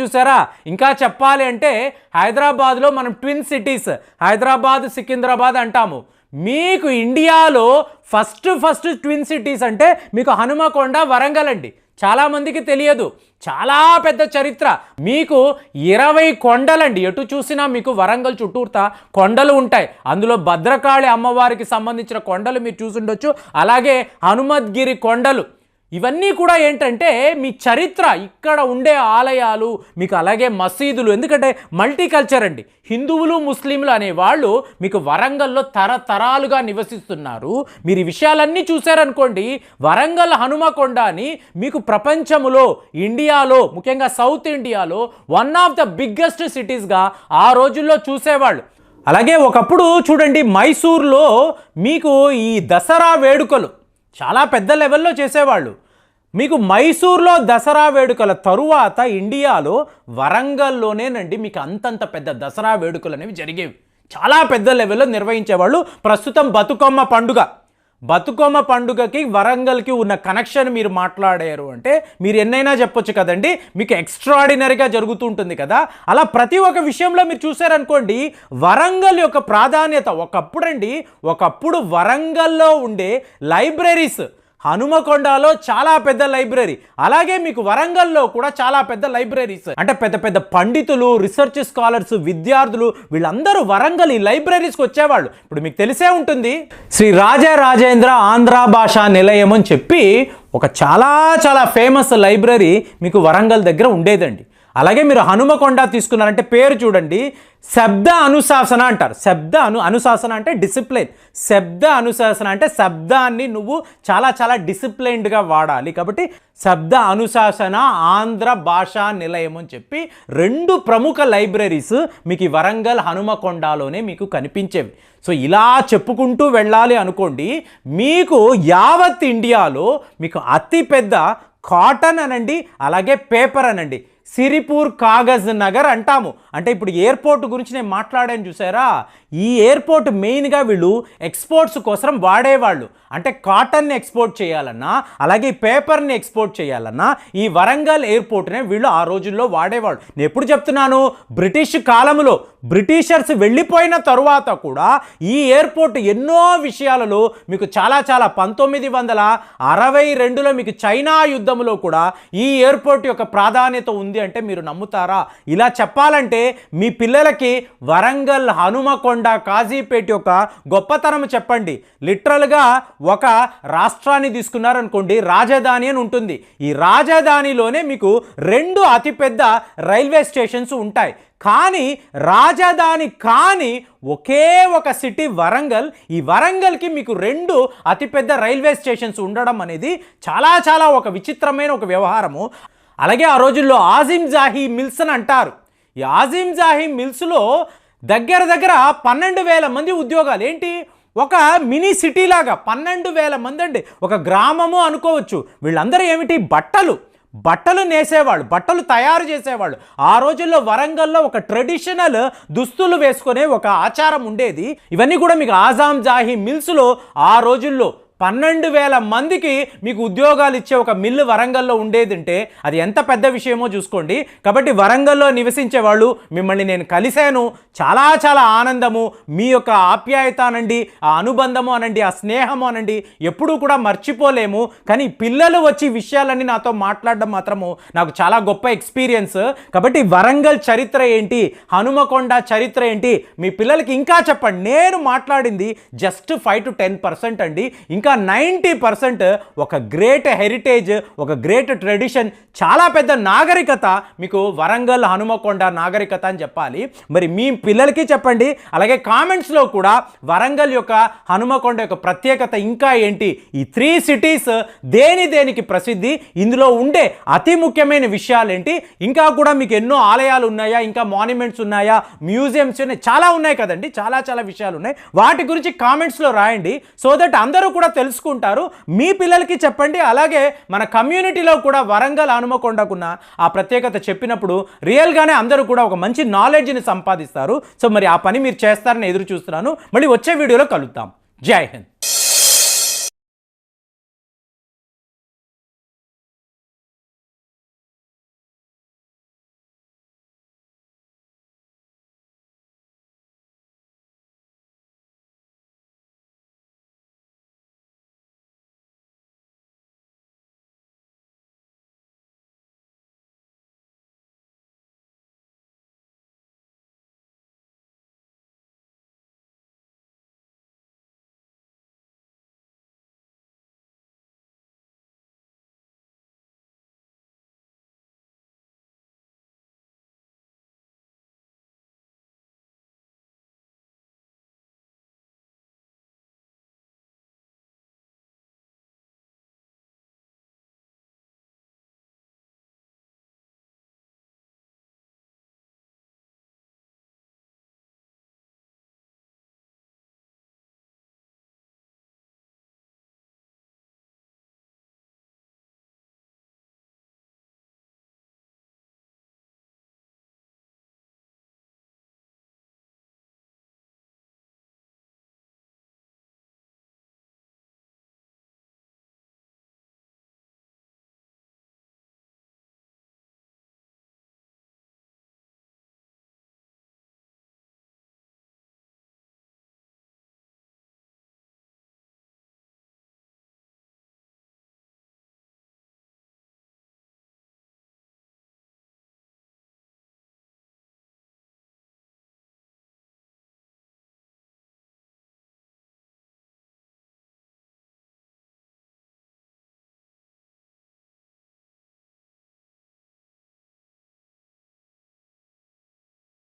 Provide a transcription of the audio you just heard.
చూసారా? ఇంకా చెప్పాలి అంటే హైదరాబాద్లో మనం ట్విన్ సిటీస్ హైదరాబాద్ సికింద్రాబాద్ అంటాము. మీకు ఇండియాలో ఫస్ట్ ఫస్ట్ ట్విన్ సిటీస్ అంటే మీకు హనుమకొండ వరంగల్ అండి చాలామందికి తెలియదు. చాలా పెద్ద చరిత్ర. మీకు ఇరవై కొండలండి. ఎటు చూసినా మీకు వరంగల్ చుట్టూర్త కొండలు ఉంటాయి. అందులో భద్రకాళి అమ్మవారికి సంబంధించిన కొండలు మీరు చూసుండొచ్చు. అలాగే హనుమద్గిరి కొండలు. ఇవన్నీ కూడా ఏంటంటే మీ చరిత్ర ఇక్కడ ఉండే ఆలయాలు మీకు అలాగే మసీదులు ఎందుకంటే మల్టీ కల్చర్ అండి. హిందువులు ముస్లింలు అనే వాళ్ళు మీకు వరంగల్లో తరతరాలుగా నివసిస్తున్నారు. మీరు ఈ విషయాలన్నీ చూశారనుకోండి వరంగల్ హనుమకొండ అని మీకు ప్రపంచములో ఇండియాలో ముఖ్యంగా సౌత్ ఇండియాలో వన్ ఆఫ్ ద బిగ్గెస్ట్ సిటీస్గా ఆ రోజుల్లో చూసేవాళ్ళు. అలాగే ఒకప్పుడు చూడండి మైసూర్లో మీకు ఈ దసరా వేడుకలు చాలా పెద్ద లెవెల్లో చేసేవాళ్ళు. మీకు మైసూర్లో దసరా వేడుకల తరువాత ఇండియాలో వరంగల్లోనేనండి మీకు అంతంత పెద్ద దసరా వేడుకలు అనేవి జరిగేవి. చాలా పెద్ద లెవెల్లో నిర్వహించేవాళ్ళు. ప్రస్తుతం బతుకమ్మ పండుగ. బతుకమ్మ పండుగకి వరంగల్కి ఉన్న కనెక్షన్ మీరు మాట్లాడారు అంటే మీరు ఎన్నైనా చెప్పొచ్చు కదండి. మీకు ఎక్స్ట్రాడినరీగా జరుగుతుంటుంది కదా. అలా ప్రతి ఒక్క విషయంలో మీరు చూసారనుకోండి వరంగల్ యొక్క ప్రాధాన్యత ఒకప్పుడండి ఒకప్పుడు వరంగల్లో ఉండే లైబ్రరీస్ హనుమకొండలో చాలా పెద్ద లైబ్రరీ. అలాగే మీకు వరంగల్లో కూడా చాలా పెద్ద లైబ్రరీస్ అంటే పెద్ద పెద్ద పండితులు రీసెర్చ్ స్కాలర్స్ విద్యార్థులు వీళ్ళందరూ వరంగల్ ఈ లైబ్రరీస్కి వచ్చేవాళ్ళు. ఇప్పుడు మీకు తెలిసే ఉంటుంది శ్రీ రాజా రాజేంద్ర ఆంధ్ర భాషా నిలయం అని చెప్పి ఒక చాలా చాలా ఫేమస్ లైబ్రరీ మీకు వరంగల్ దగ్గర ఉండేదండి. అలాగే మీరు హనుమకొండ తీసుకున్నారంటే పేరు చూడండి. శబ్ద అనుశాసన అంటారు. శబ్ద అను అనుశాసన అంటే డిసిప్లైన్ శబ్ద అనుశాసన అంటే శబ్దాన్ని నువ్వు చాలా చాలా డిసిప్లైన్డ్గా వాడాలి. కాబట్టి శబ్ద అనుశాసన ఆంధ్ర భాషా నిలయం అని చెప్పి రెండు ప్రముఖ లైబ్రరీస్ మీకు ఈ వరంగల్ హనుమకొండలోనే మీకు కనిపించేవి. సో ఇలా చెప్పుకుంటూ వెళ్ళాలి అనుకోండి మీకు యావత్ ఇండియాలో మీకు అతిపెద్ద కాటన్ అనండి అలాగే పేపర్ అనండి. సిరిపూర్ కాగజ్ నగర్ అంటాము. అంటే ఇప్పుడు ఎయిర్పోర్ట్ గురించి నేను మాట్లాడాను చూసారా? ఈ ఎయిర్పోర్ట్ మెయిన్గా వీళ్ళు ఎక్స్పోర్ట్స్ కోసం వాడేవాళ్ళు. అంటే కాటన్ని ఎక్స్పోర్ట్ చేయాలన్నా అలాగే పేపర్ని ఎక్స్పోర్ట్ చేయాలన్నా ఈ వరంగల్ ఎయిర్పోర్ట్నే వీళ్ళు ఆ రోజుల్లో వాడేవాళ్ళు. నేను ఎప్పుడు చెప్తున్నాను? బ్రిటిష్ కాలంలో. బ్రిటిషర్స్ వెళ్ళిపోయిన తరువాత కూడా ఈ ఎయిర్పోర్ట్ ఎన్నో విషయాలలో మీకు చాలా చాలా పంతొమ్మిది వందల అరవై రెండులో మీకు చైనా యుద్ధంలో కూడా ఈ ఎయిర్పోర్ట్ యొక్క ప్రాధాన్యత ఉంది అంటే మీరు నమ్ముతారా? ఇలా చెప్పాలంటే మీ పిల్లలకి వరంగల్ హనుమకొండ కాజీపేట యొక్క గొప్పతనం చెప్పండి. లిటరల్గా ఒక రాష్ట్రాన్ని తీసుకున్నారనుకోండి రాజధాని అని ఉంటుంది. ఈ రాజధానిలోనే మీకు రెండు అతిపెద్ద రైల్వే స్టేషన్స్ ఉంటాయి. కానీ రాజధాని కానీ ఒకే ఒక సిటీ వరంగల్. ఈ వరంగల్కి మీకు రెండు అతిపెద్ద రైల్వే స్టేషన్స్ ఉండడం అనేది చాలా చాలా ఒక విచిత్రమైన ఒక వ్యవహారము. అలాగే ఆ రోజుల్లో ఆజిమ్ జాహీ మిల్స్ అని అంటారు. ఈ ఆజిమ్ జాహీ మిల్స్లో దగ్గర దగ్గర పన్నెండు వేల మంది ఉద్యోగాలు. ఏంటి? ఒక మినీ సిటీ లాగా పన్నెండు వేల మంది అండి. ఒక గ్రామము అనుకోవచ్చు. వీళ్ళందరూ ఏమిటి? బట్టలు. బట్టలు నేసేవాళ్ళు. బట్టలు తయారు చేసేవాళ్ళు. ఆ రోజుల్లో వరంగల్లో ఒక ట్రెడిషనల్ దుస్తులు వేసుకునే ఒక ఆచారం ఉండేది. ఇవన్నీ కూడా మీకు ఆజాం జాహీ మిల్స్లో ఆ రోజుల్లో పన్నెండు వేల మందికి మీకు ఉద్యోగాలు ఇచ్చే ఒక మిల్లు వరంగల్లో ఉండేదింటే అది ఎంత పెద్ద విషయమో చూసుకోండి. కాబట్టి వరంగల్లో నివసించే వాళ్ళు మిమ్మల్ని నేను కలిశాను. చాలా చాలా ఆనందము. మీ యొక్క ఆప్యాయత అనండి ఆ అనుబంధము అనండి ఆ స్నేహము అనండి. ఎప్పుడూ కూడా మర్చిపోలేము. కానీ పిల్లలు వచ్చి విషయాలన్నీ నాతో మాట్లాడడం మాత్రము నాకు చాలా గొప్ప ఎక్స్పీరియన్స్. కాబట్టి వరంగల్ చరిత్ర ఏంటి? హనుమకొండ చరిత్ర ఏంటి? మీ పిల్లలకి ఇంకా చెప్పండి. నేను మాట్లాడింది just five to ten percent అండి. ఇంకా నైంటీ పర్సెంట్ ఒక గ్రేట్ హెరిటేజ్ ఒక గ్రేట్ ట్రెడిషన్ చాలా పెద్ద నాగరికత మీకు వరంగల్ హనుమకొండ నాగరికత అని చెప్పాలి. మరి మీ పిల్లలకి చెప్పండి అలాగే కామెంట్స్లో కూడా వరంగల్ యొక్క హనుమకొండ యొక్క ప్రత్యేకత ఇంకా ఏంటి? ఈ త్రీ సిటీస్ దేని దేనికి ప్రసిద్ధి? ఇందులో ఉండే అతి ముఖ్యమైన విషయాలు ఏంటి? ఇంకా కూడా మీకు ఎన్నో ఆలయాలు ఉన్నాయా? ఇంకా మాన్యుమెంట్స్ ఉన్నాయా? మ్యూజియంస్ ఉన్నాయి చాలా ఉన్నాయి కదండి చాలా చాలా విషయాలు ఉన్నాయి. వాటి గురించి కామెంట్స్లో రాయండి సో దట్ అందరూ కూడా తెలుసుకుంటారు. మీ పిల్లలకి చెప్పండి. అలాగే మన కమ్యూనిటీలో కూడా వరంగల్ హనుమకొండకున్న ఆ ప్రత్యేకత చెప్పినప్పుడు రియల్గానే అందరూ కూడా ఒక మంచి నాలెడ్జ్ని సంపాదిస్తారు. సో మరి ఆ పని మీరు చేస్తారని ఎదురు చూస్తున్నాను. మళ్ళీ వచ్చే వీడియోలో కలుద్దాం. జై హింద్.